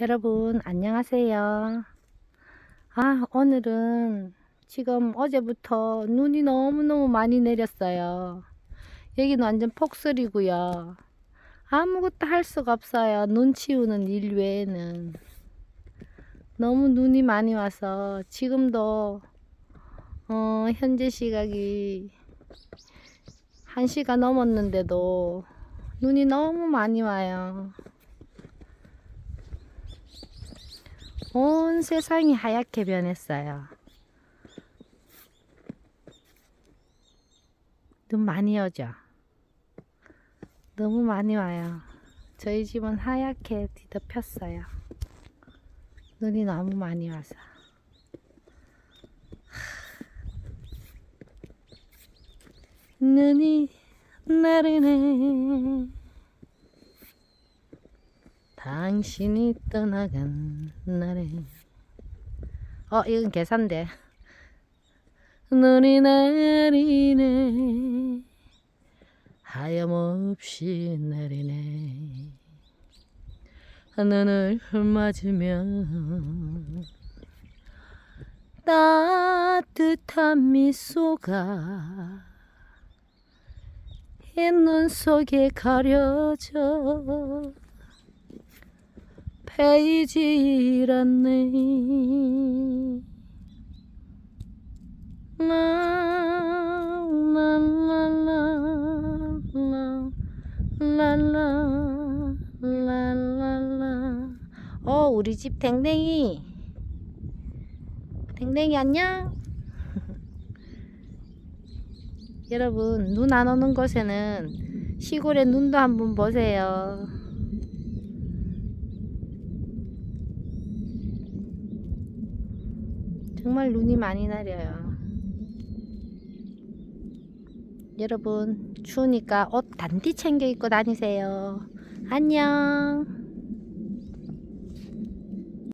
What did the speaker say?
여러분, 안녕하세요. 아, 오늘은 지금 어제부터 눈이 너무너무 많이 내렸어요. 여기는 완전 폭설이고요. 아무것도 할 수가 없어요. 눈 치우는 일 외에는. 너무 눈이 많이 와서 지금도 어, 현재 시각이 1시가 넘었는데도 눈이 너무 많이 와요. 온 세상이 하얗게 변했어요. 눈 많이 오죠? 너무 많이 와요. 저희 집은 하얗게 뒤덮였어요. 눈이 너무 많이 와서. 눈이 내리네. 당신이 떠나간 날에. 어, 이건 계산돼. 눈이 내리네. 하염없이 내리네. 눈을 맞으면 따뜻한 미소가 흰 눈 속에 가려져 페이지라네. 라라라라라라라라라 어 우리 집 댕댕이. 댕댕이 안녕? 여러분 눈 안 오는 곳에는 시골에 눈도 한번 보세요 정말 눈이 많이 내려요. 여러분, 추우니까 옷 단디 챙겨 입고 다니세요. 안녕.